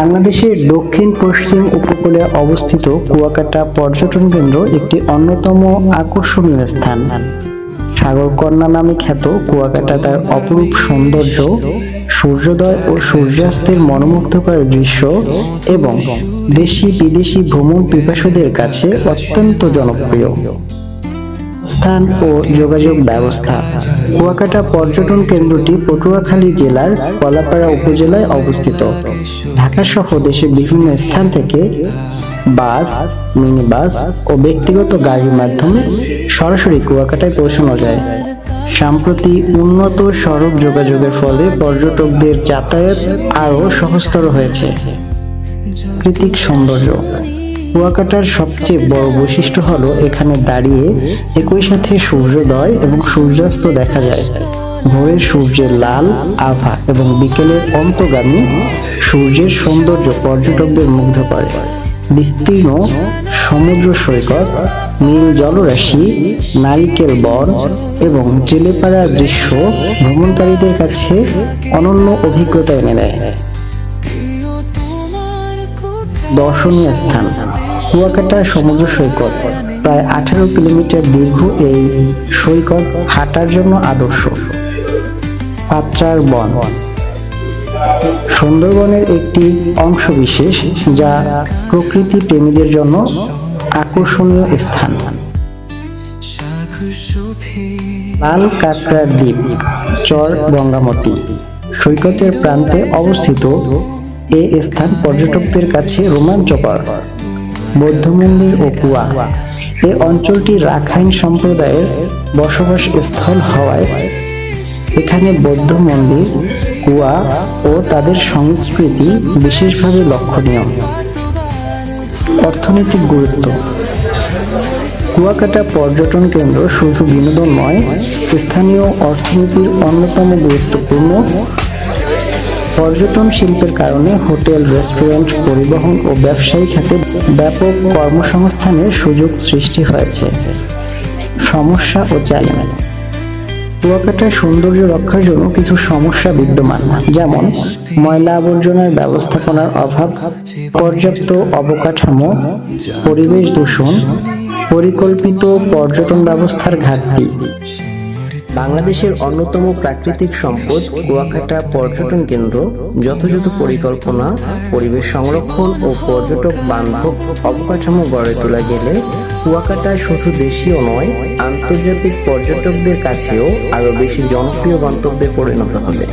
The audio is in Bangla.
বাংলাদেশের দক্ষিণ, পশ্চিম উপকূলে অবস্থিত কুয়াকাটা পর্যটন কেন্দ্র একটি অন্যতম আকর্ষণীয় স্থান। সাগরকন্যা নামে খ্যাত কুয়াকাটা তার অপরূপ সৌন্দর্য, সূর্যোদয় ও সূর্যাস্তের মনোমুগ্ধকর দৃশ্য এবং দেশি বিদেশি ভ্রমণ পিপাসুদের কাছে অত্যন্ত জনপ্রিয়। স্থান ও যোগাযোগ ব্যবস্থা। কুয়াকাটা পর্যটন কেন্দ্রটি পটুয়াখালী জেলার কলাপাড়া উপজেলায় অবস্থিত। ঢাকা সহ দেশের বিভিন্ন স্থান থেকে বাস মিনি বাস ও ব্যক্তিগত গাড়ির মাধ্যমে সরাসরি কুয়াকাটায় পৌঁছানো যায়। সম্প্রতি উন্নত সড়ক যোগাযোগের ফলে পর্যটকদের যাতায়াত আরও সহজতর হয়েছে। প্রাকৃতিক সৌন্দর্য। কুয়াকাটার সবচেয়ে বড় বৈশিষ্ট্য হলো এখানে দাঁড়িয়ে একই সাথে সূর্যোদয় এবং সূর্যাস্ত দেখা যায়। ভোরের সূর্যের লাল আভা এবং বিকেলের অন্তগামী সূর্যের সৌন্দর্য পর্যটকদের মুগ্ধ করে। বিস্তীর্ণ সমুদ্র সৈকত, নীল জলরাশি, নারিকেল বন এবং জেলেপাড়ার দৃশ্য ভ্রমণকারীদের কাছে অনন্য অভিজ্ঞতা এনে দেয়। দর্শনীয় স্থান। কুয়াকাটা সমুদ্র সৈকত, প্রায় আঠারো কিলোমিটার দীর্ঘ এই সৈকত হাঁটার জন্য আদর্শ। পাত্রার বন। সুন্দরবনের একটি অংশ বিশেষ যা প্রকৃতি প্রেমীদের জন্য আকর্ষণীয় স্থান। লাল কাঁকড়ার দ্বীপ, চর গঙ্গামতি। সৈকতের প্রান্তে অবস্থিত এ স্থান পর্যটকদের কাছে রোমাঞ্চকর। বৌদ্ধ মন্দির ও কুয়া। এ অঞ্চলটি রাখাইন সম্প্রদায়ের বসবাস স্থল হওয়ায় এখানে বৌদ্ধ মন্দির, কুয়া ও তাদের সংস্কৃতি বিশেষভাবে লক্ষণীয়। অর্থনৈতিক গুরুত্ব। কুয়াকাটা পর্যটন কেন্দ্র শুধু বিনোদন নয় স্থানীয় অর্থনীতির অন্যতম গুরুত্বপূর্ণ পর্যটন শিল্পের কারণে হোটেল, রেস্টুরেন্ট, পরিবহন ও ব্যবসায়ী খাতে ব্যাপক কর্মসংস্থানের সুযোগ সৃষ্টি হয়েছে। সমস্যা ও চ্যালেঞ্জ কুয়াকাটায় সৌন্দর্য রক্ষার জন্য কিছু সমস্যা বিদ্যমান, যেমন ময়লা আবর্জনার ব্যবস্থাপনার অভাব, পর্যাপ্ত অবকাঠামো, পরিবেশ দূষণ, পরিকল্পিত পর্যটন ব্যবস্থার ঘাটতি। বাংলাদেশের অন্যতম প্রাকৃতিক সম্পদ কুয়াকাটা পর্যটন কেন্দ্র, যথাযথ পরিকল্পনা, পরিবেশ সংরক্ষণ ও পর্যটক বান্ধব অবকাঠামো গড়ে তোলা গেলে কুয়াকাটা শুধু দেশীয় নয়, আন্তর্জাতিক পর্যটকদের কাছেও আরও বেশি জনপ্রিয় গন্তব্যে পরিণত হবে।